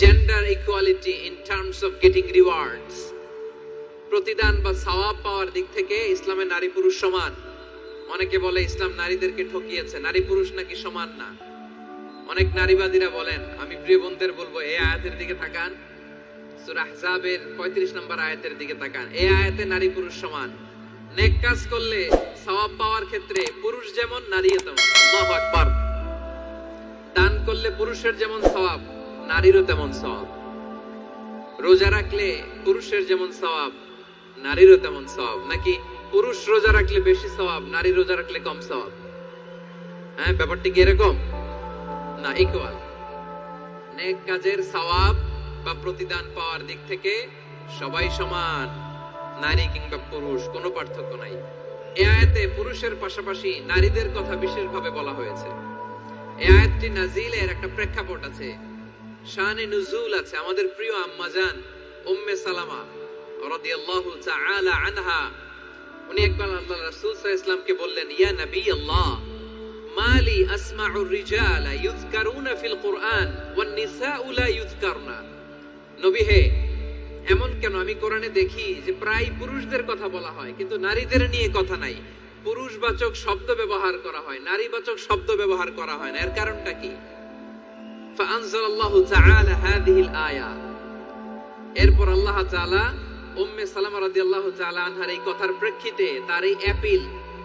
Gender equality in terms of getting rewards প্রতিদান বা সওয়াব পাওয়ার দিক থেকে ইসলামে নারী পুরুষ সমান। অনেকে বলে ইসলাম নারীদেরকে ঠকিয়েছে। নারী পুরুষ নাকি সমান না? অনেক নারীবাদীরা বলেন, আমি প্রিয় বোনদের বলব, এই আয়াতের দিকে তাকান। সূরা আহজাবের 35 নম্বর আয়াতের দিকে তাকান। এই আয়াতে নারী পুরুষ সমান। নেক কাজ করলে সওয়াব পাওয়ার ক্ষেত্রে পুরুষ যেমন নারী তেমন। দান করলে পুরুষের যেমন সওয়াব। নারীরও তেমন সওয়াব রোজা রাখলে পুরুষের যেমন সওয়াব নারীরও তেমন সওয়াব নাকি পুরুষ রোজা রাখলে বেশি সওয়াব নারী রোজা রাখলে কম সওয়াব হ্যাঁ ব্যাপারটি কি এরকম? না ইকুয়াল নেক কাজের সওয়াব বা প্রতিদান পাওয়ার দিক থেকে সবাই সমান, নারী কিংবা পুরুষ, কোনো পার্থক্য নাই। এ আয়াতে পুরুষের পাশাপাশি নারীদের কথা বিশেষভাবে বলা হয়েছে। এ আয়াতটি নাজিলের একটা প্রেক্ষাপট আছে। শানে নুজুল আছে, আমাদের প্রিয় আম্মাজান উম্মে সালামা রাদিয়াল্লাহু তাআলা আনহা। উনি একবার আল্লাহ রাসূল সাল্লাল্লাহু বললেন, ইয়া নবী আল্লাহ মালি আসমাউ রিজালা ইউযকারুনা ফিল কুরআন ওয়ান নিসাউ লা ইউযকারনা। নবী হে, এমন কেন? আমি কোরআনে দেখি যে প্রায় পুরুষদের কথা বলা হয়, কিন্তু নারীদের নিয়ে কথা নাই। পুরুষবাচক শব্দ ব্যবহার করা হয়, নারীবাচক শব্দ ব্যবহার করা হয় না। এর কারণটা কি? فأنزل الله تعالى هذه الآية এরপর আল্লাহ তাআলা উম্মে সালামা রাদিয়াল্লাহু তাআলা আনহার এই কথার প্রেক্ষিতে তার এই অ্যাপিল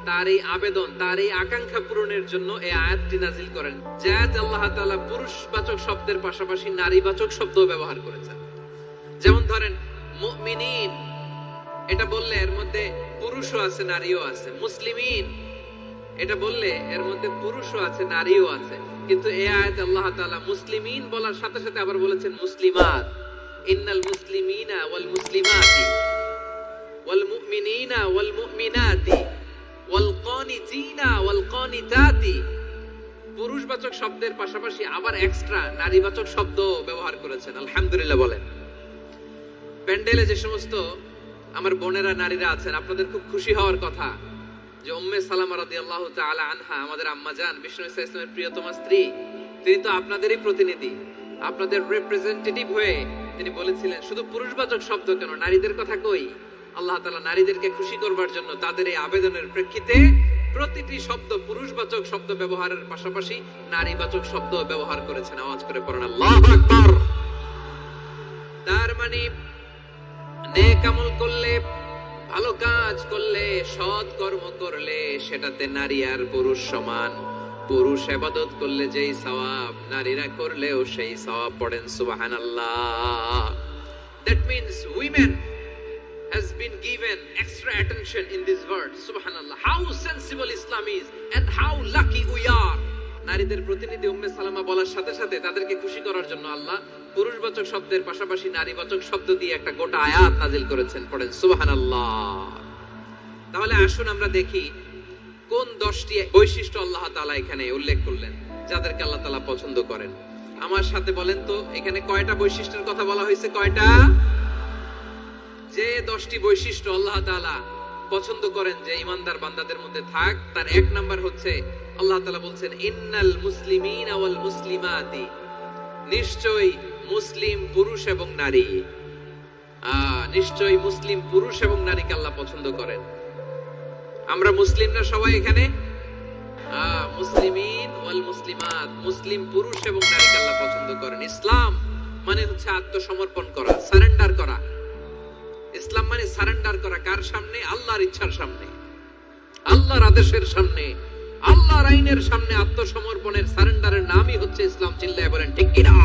তার এই আবেদন তার এই আকাঙ্ক্ষা পূরণের জন্য এই আয়াতটি নাজিল করেন যাতে আল্লাহ তাআলা পুরুষবাচক শব্দের পাশাপাশি নারীবাচক শব্দ ব্যবহার করেছেন যেমন ধরেন মুমিনিন এটা বললে এর মধ্যে পুরুষও আছে নারীও আছে মুসলিমিন এটা বললে এর মধ্যে পুরুষও আছে নারীও আছে কিন্তু এই আয়াত আল্লাহ তাআলা মুসলিমিন বলার সাথে সাথে আবার বলেছেন মুসলিমাত। ইন্নাল মুসলিমিনা ওয়াল মুসলিমাতি, ওয়াল মুমিনিনা ওয়াল মুমিনাতি, ওয়াল কানিতিনা ওয়াল কানিতাতি পুরুষবাচক শব্দের পাশাপাশি আবার এক্সট্রা নারীবাচক শব্দ ব্যবহার করেছেন। আলহামদুলিল্লাহ বলেন। প্যান্ডেলে যে সমস্ত আমার বোনেরা নারীরা আছেন, আপনাদের খুব খুশি হওয়ার কথা। যে উম্মে সালামা রাদিয়াল্লাহু তাআলা আনহা, আমাদের আম্মা জান, বিষ্ণু ইসা ইসলামের প্রিয়তমা স্ত্রী, তিনি তো আপনাদেরই প্রতিনিধি, আপনাদের রিপ্রেজেন্টেটিভ হয়ে তিনি বলেছিলেন, শুধু পুরুষবাচক শব্দ কেন? নারীদের কথা কই? আল্লাহ তাআলা নারীদেরকে খুশি করবার জন্য তাদের এই আবেদনের প্রেক্ষিতে প্রতিটি শব্দ পুরুষবাচক শব্দ ব্যবহারের পাশাপাশি নারীবাচক শব্দ ব্যবহার করেছেন। আওয়াজ করে পড়েন, আল্লাহু আকবার! তার মানে নেক আমল করলে ভালো কাজ করলে, সৎ কর্ম করলে সেটাতে নারী আর পুরুষ সমান। পুরুষ আবাদত করলে যেই সওয়াব, নারীরা করলেও সেই সওয়াব পড়েন সুবহানাল্লাহ। That women has been given extra attention in this verse subhanallah how sensible islam is and how lucky we are নারীদের প্রতিনিধি উম্মে সালামা বলার সাথে সাথে তাদেরকে খুশি করার জন্য আল্লাহ পুরুষবাচক শব্দের পাশাপাশি নারীবাচক শব্দ দিয়ে একটা গোটা আয়াত নাজিল করেছেন, পড়েন, সুবহানাল্লাহ। তাহলে আসুন আমরা দেখি কোন দশটি বৈশিষ্ট্য আল্লাহ তাআলা এখানে উল্লেখ করলেন, যাদেরকে আল্লাহ তালা পছন্দ করেন। আমার সাথে বলেন তো, এখানে কয়টা বৈশিষ্ট্যের কথা বলা হয়েছে, কয়টা? যে দশটি বৈশিষ্ট্য আল্লাহ তাআলা পছন্দ করেন যে ইমানদার বান্দাদের মধ্যে থাক, তার এক নাম্বার হচ্ছে, আল্লাহ তালা বলছেন, ইন্নাল মুসলিমিন মুসলিমাতি। নিশ্চয়ই মুসলিম পুরুষ এবং নারী। নিশ্চয়ই মুসলিম পুরুষ এবং নারীকে আল্লাহ পছন্দ করেন। আমরা মুসলিম না সবাই এখানে? মুসলিম পুরুষ এবং নারীকে আল্লাহ পছন্দ করেন। ইসলাম মানে হচ্ছে আত্মসমর্পণ করা, সারেন্ডার করা। ইসলাম মানে সারেন্ডার করা কার সামনে? আল্লাহর ইচ্ছার সামনে। আল্লাহর আদেশের সামনে। আল্লাহর আইনের সামনে আত্মসমর্পণের সারেন্ডারের নামই হচ্ছে ইসলাম। চিল্লায় বলেন ঠিক কিনা?